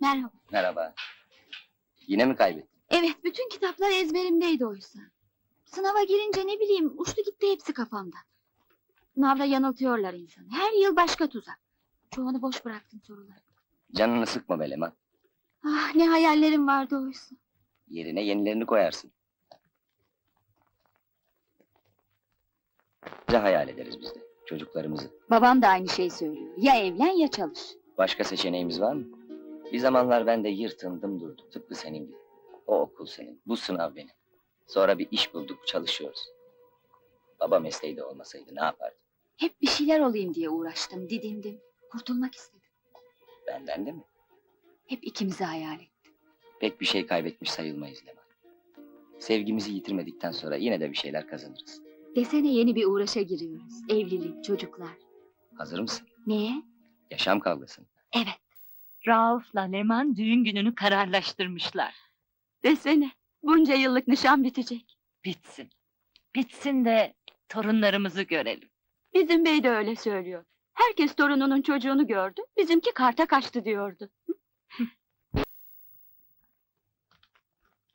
Merhaba. Merhaba. Yine mi kaybettin? Evet, bütün kitaplar ezberimdeydi oysa. Sınava girince ne bileyim, uçtu gitti hepsi kafamda. Sınavda yanıltıyorlar insanı. Her yıl başka tuzak. Çoğunu boş bıraktım soruları. Canını sıkma be Leman. Ah, ne hayallerim vardı oysa. Yerine yenilerini koyarsın. Ne hayal ederiz biz de. Çocuklarımızı. Babam da aynı şeyi söylüyor. Ya evlen ya çalış. Başka seçeneğimiz var mı? Bir zamanlar ben de yırtındım durdum. Tıpkı senin gibi. O okul senin. Bu sınav benim. Sonra bir iş bulduk çalışıyoruz. Baba mesleği de olmasaydı ne yapardım? Hep bir şeyler olayım diye uğraştım, didindim. Kurtulmak istedim. Benden de mi? Hep ikimizi hayal ettim. Pek bir şey kaybetmiş sayılmayız Leman. Sevgimizi yitirmedikten sonra yine de bir şeyler kazanırız. Desene yeni bir uğraşa giriyoruz. Evlilik, çocuklar. Hazır mısın? Neye? Yaşam kavgasını. Evet. Rauf'la Leman düğün gününü kararlaştırmışlar. Desene. Bunca yıllık nişan bitecek. Bitsin. Bitsin de torunlarımızı görelim. Bizim bey de öyle söylüyor. Herkes torununun çocuğunu gördü. Bizimki karta kaçtı diyordu.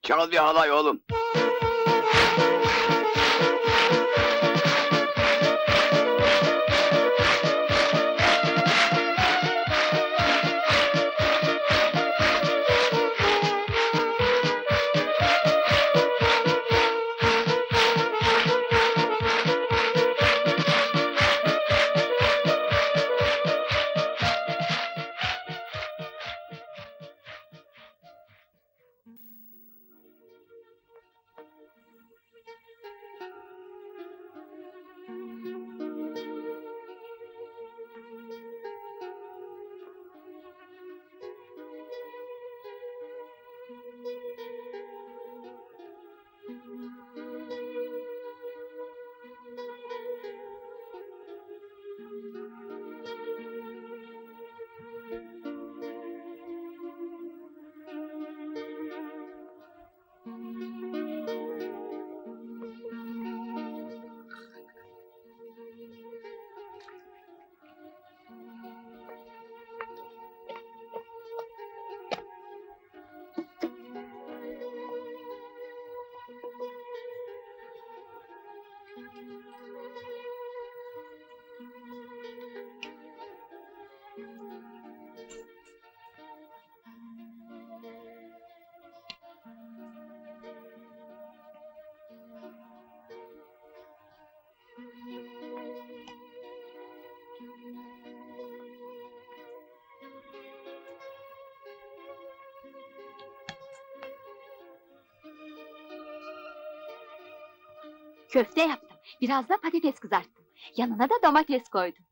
Çal bir halay oğlum. Köfte yaptım. Biraz da patates kızarttım. Yanına da domates koydum.